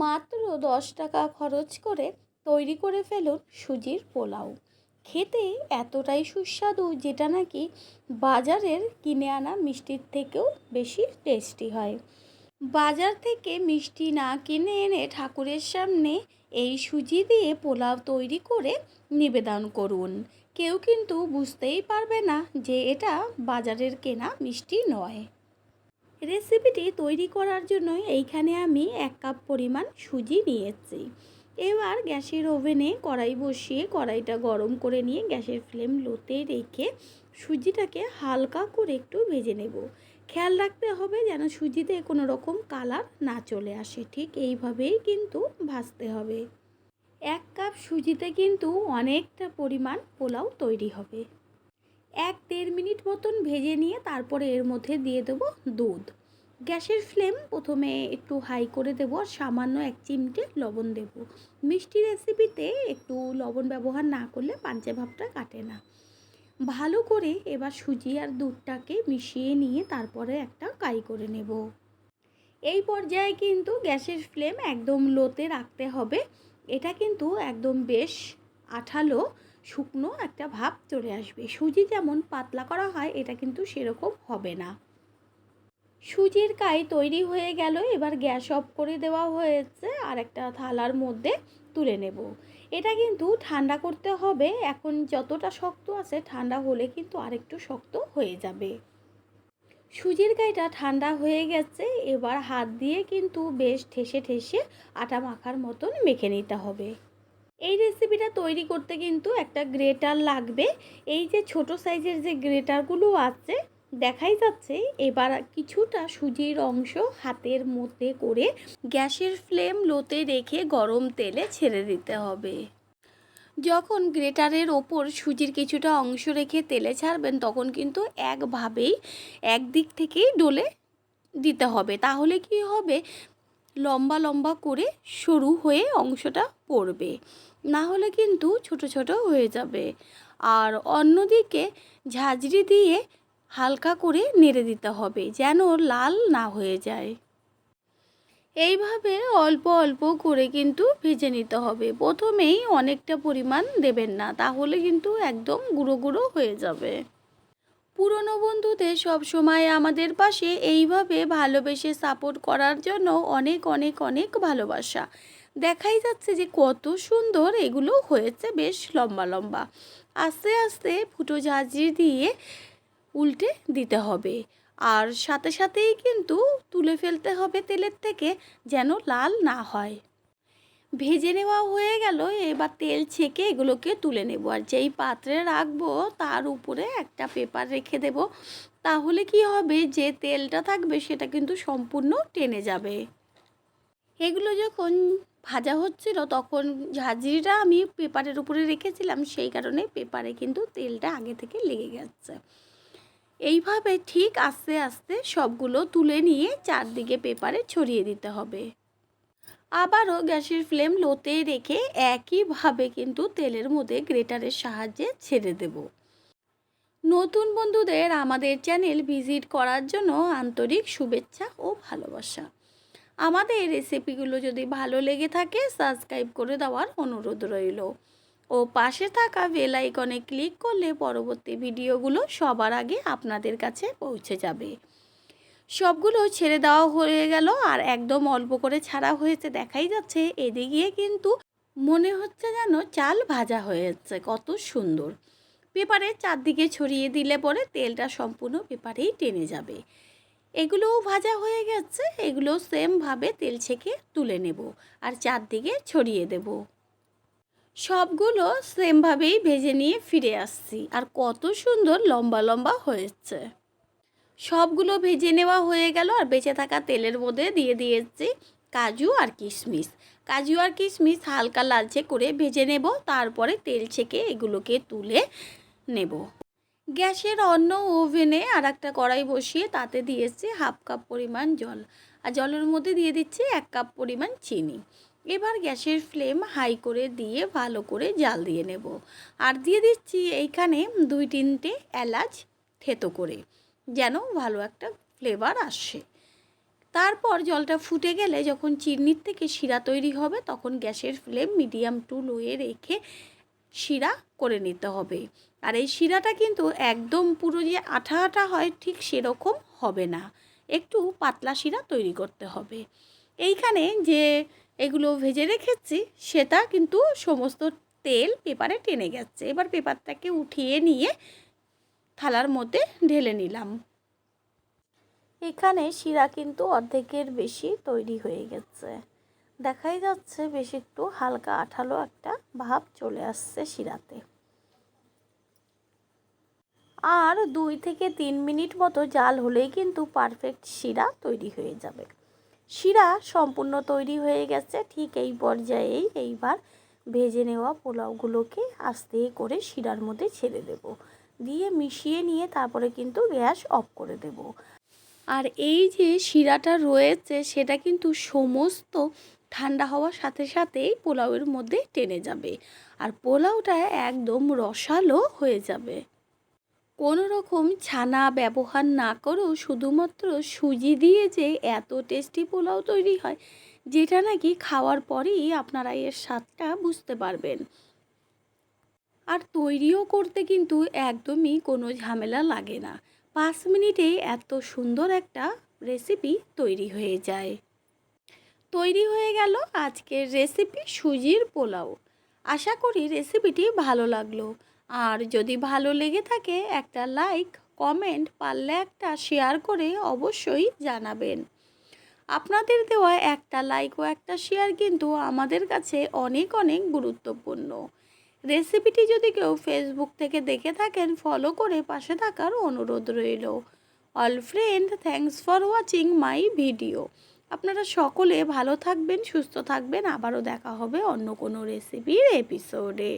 মাত্র দশ টাকা খরচ করে তৈরি করে ফেলুন সুজির পোলাও। খেতে এতটাই সুস্বাদু যেটা নাকি বাজারের কিনে আনা মিষ্টির থেকেও বেশি টেস্টি হয়। বাজার থেকে মিষ্টি না কিনে এনে ঠাকুরের সামনে এই সুজি দিয়ে পোলাও তৈরি করে নিবেদন করুন। কেউ কিন্তু বুঝতেই পারবে না যে এটা বাজারের কেনা মিষ্টি নয়। রেসিপিটি তৈরি করার জন্য এইখানে আমি এক কাপ পরিমাণ সুজি নিয়েছি। এবার গ্যাসের ওভেনে কড়াই বসিয়ে কড়াইটা গরম করে নিয়ে গ্যাসের ফ্লেম লোতে রেখে সুজিটাকে হালকা করে একটু ভেজে নেব। খেয়াল রাখতে হবে যেন সুজিতে কোনো রকম কালার না চলে আসে, ঠিক এইভাবেই কিন্তু ভাজতে হবে। এক কাপ সুজিতে কিন্তু অনেকটা পরিমাণ পোলাও তৈরি হবে। এক দেড় মিনিট মতন ভেজে নিয়ে তারপরে এর মধ্যে দিয়ে দেবো দুধ। গ্যাসের ফ্লেম প্রথমে একটু হাই করে দেবো আর সামান্য এক চিমটে লবণ দেব। মিষ্টি রেসিপিতে একটু লবণ ব্যবহার না করলে পাঞ্চে ভাবটা কাটে না। ভালো করে এবার সুজি আর দুধটাকে মিশিয়ে নিয়ে তারপরে একটা কাই করে নেব। এই পর্যায়ে কিন্তু গ্যাসের ফ্লেম একদম লোতে রাখতে হবে। এটা কিন্তু একদম বেশ আঠালো শুকনো একটা ভাব চলে আসবে। সুজি যেমন পাতলা করা হয়, এটা কিন্তু সেরকম হবে না। সুজির কাই তৈরি হয়ে গেল, এবার গ্যাস অফ করে দেওয়া হয়েছে, আর একটা থালার মধ্যে তুলে নেব। এটা কিন্তু ঠান্ডা করতে হবে, এখন যতটা শক্ত আছে, ঠান্ডা হলে কিন্তু আরেকটু শক্ত হয়ে যাবে। সুজির গাইটা ঠান্ডা হয়ে গেছে, এবার হাত দিয়ে কিন্তু বেশ ঠেসে ঠেসে আটা মাখার মতন মেখে নিতে হবে। এই রেসিপিটা তৈরি করতে কিন্তু একটা গ্রেটার লাগবে। এই যে ছোট সাইজের যে গ্রেটারগুলো আছে, দেখাই যাচ্ছে, এবার কিছুটা সুজির অংশ হাতের মধ্যে করে গ্যাসের ফ্লেম লোতে রেখে গরম তেলে ছেড়ে দিতে হবে। যখন গ্রেটারের ওপর সুজির কিছুটা অংশ রেখে তেলে ছাড়বেন, তখন কিন্তু একভাবেই একদিক থেকেই ডলে দিতে হবে। তাহলে কি হবে? লম্বা লম্বা করে সরু হয়ে অংশটা পড়বে। না হলে কিন্তু ছোট ছোট হয়ে যাবে। আর অন্যদিকে ঝাঁঝরি দিয়ে হালকা করে নেড়ে দিতে হবে যেন লাল না হয়ে যায়। এইভাবে অল্প অল্প করে কিন্তু ভেজে নিতে হবে। প্রথমেই অনেকটা পরিমাণ দেবেন না, তাহলে কিন্তু একদম গুঁড়ো গুঁড়ো হয়ে যাবে। পুরনো বন্ধুদের সব সময় আমাদের পাশে এইভাবে ভালোবেসে সাপোর্ট করার জন্য অনেক অনেক অনেক ভালোবাসা। দেখাই যাচ্ছে যে কত সুন্দর এগুলো হয়েছে বেশ লম্বা লম্বা। আস্তে আস্তে ফুটো ঝাঁঝরি দিয়ে উল্টে দিতে হবে। আর সাথে, সাথেই কিন্তু তুলে ফেলতে হবে তেলের থেকে যেন লাল না হয়। ভেজে নেওয়া হয়ে গেল, এবার তেল ছেঁকে এগুলোকে তুলে নেব। আর যেই পাত্রে রাখব, তার উপরে একটা পেপার রেখে দেব। তাহলে কি হবে? যে তেলটা থাকবে, সেটা কিন্তু সম্পূর্ণ টেনে যাবে। এগুলো যখন ভাজা হচ্ছিল, তখন ঝাঁঝরিটা আমি পেপারের উপরে রেখেছিলাম। সেই কারণে পেপারে কিন্তু তেলটা আগে থেকে লেগে গেছে। এইভাবে ঠিক আস্তে আস্তে সবগুলো তুলে নিয়ে চারদিকে পেপারে ছড়িয়ে দিতে হবে। আবারও গ্যাসের ফ্লেম লোতে রেখে একইভাবে কিন্তু তেলের মধ্যে গ্রেটারের সাহায্যে ছেড়ে দেব। নতুন বন্ধুদের আমাদের চ্যানেল ভিজিট করার জন্য আন্তরিক শুভেচ্ছা ও ভালোবাসা। আমাদের রেসিপিগুলো যদি ভালো লেগে থাকে, সাবস্ক্রাইব করে দেওয়ার অনুরোধ রইল। ও পাশে থাকা বেল আইকনে ক্লিক করলে পরবর্তী ভিডিওগুলো সবার আগে আপনাদের কাছে পৌঁছে যাবে। সবগুলো ছেড়ে দেওয়া হয়ে গেল আর একদম অল্প করে ছাড়া হয়েছে। দেখাই যাচ্ছে এদিকে কিন্তু মনে হচ্ছে যেন চাল ভাজা হয়েছে, কত সুন্দর। পেপারে চারদিকে ছড়িয়ে দিলে পরে তেলটা সম্পূর্ণ পেপারেই টেনে যাবে। এগুলোও ভাজা হয়ে গেছে, এগুলো সেমভাবে তেল ছেঁকে তুলে নেব আর চারদিকে ছড়িয়ে দেব। সবগুলো সেমভাবেই ভেজে নিয়ে ফিরে আসছি আর কত সুন্দর লম্বা লম্বা হয়েছে। সবগুলো ভেজে নেওয়া হয়ে গেল আর বেঁচে থাকা তেলের মধ্যে দিয়ে দিয়েছি কাজু আর কিশমিশ। কাজু আর কিশমিশ হালকা লালচে করে ভেজে নেব, তারপরে তেল ছেঁকে এগুলোকে তুলে নেব। গ্যাসের অন্য ওভেনে আর একটা কড়াই বসিয়ে তাতে দিয়েছি হাফ কাপ পরিমাণ জল আর জলের মধ্যে দিয়ে দিচ্ছি এক কাপ পরিমাণ চিনি। এবার গ্যাসের ফ্লেম হাই করে দিয়ে ভালো করে জাল দিয়ে নেব। আর দিয়ে দিচ্ছি এইখানে দুই তিনটে এলাচ থেতো করে। যেন ভালো একটা ফ্লেভার আসে। তারপর জলটা ফুটে গেলে যখন চিনির থেকে শিরা তৈরি হবে, তখন গ্যাসের ফ্লেম মিডিয়াম টু লোয়ে রেখে শিরা করে নিতে হবে। আর এই শিরাটা কিন্তু একদম পুরো যে আঠা আঠা হয়, ঠিক সেরকম হবে না। একটু পাতলা শিরা তৈরি করতে হবে। এইখানে যে এগুলো ভেজে রেখেছি, সেটা কিন্তু সমস্ত তেল পেপারে টেনে গেছে। এবার পেপারটাকে উঠিয়ে নিয়ে থালার মধ্যে ঢেলে নিলাম। এখানে শিরা কিন্তু অর্ধেকের বেশি তৈরি হয়ে গেছে। দেখাই যাচ্ছে বেশ একটু হালকা আঠালো একটা ভাব চলে আসছে শিরাতে। আর দুই থেকে তিন মিনিট মতো জাল হলেই কিন্তু পারফেক্ট শিরা তৈরি হয়ে যাবে। শিরা সম্পূর্ণ তৈরি হয়ে গেছে, ঠিক এই পর্যায়েই এইবার ভেজে নেওয়া পোলাওগুলোকে আস্তে করে শিরার মধ্যে ছেড়ে দেব। দিয়ে মিশিয়ে নিয়ে তারপরে কিন্তু গ্যাস অফ করে দেব। আর এই যে শিরাটা রয়েছে, সেটা কিন্তু সমস্ত ঠান্ডা হওয়ার সাথে সাথেই পোলাওয়ের মধ্যে টেনে যাবে। আর পোলাওটা একদম রসালো হয়ে যাবে। কোনো রকম ছানা ব্যবহার না করেও শুধুমাত্র সুজি দিয়ে যে এত টেস্টি পোলাও তৈরি হয়, যেটা নাকি খাওয়ার পরেই আপনারা এর স্বাদটা বুঝতে পারবেন। আর তৈরিও করতে কিন্তু একদমই কোনো ঝামেলা লাগে না। পাঁচ মিনিটে এত সুন্দর একটা রেসিপি তৈরি হয়ে যায়। তৈরি হয়ে গেল আজকের রেসিপি সুজির পোলাও। আশা করি রেসিপিটি ভালো লাগল। আর যদি ভালো লেগে থাকে একটা লাইক কমেন্ট পারলে একটা শেয়ার করে অবশ্যই জানাবেন। আপনাদের দেওয়া একটা লাইক ও একটা শেয়ার কিন্তু আমাদের কাছে অনেক অনেক গুরুত্বপূর্ণ। রেসিপিটি যদি কেউ ফেসবুক থেকে দেখে থাকেন ফলো করে পাশে থাকার অনুরোধ রইল। All friend thanks for watching my video আপনারা সকলে ভালো থাকবেন, সুস্থ থাকবেন। আবারও দেখা হবে অন্য কোনো রেসিপির এপিসোডে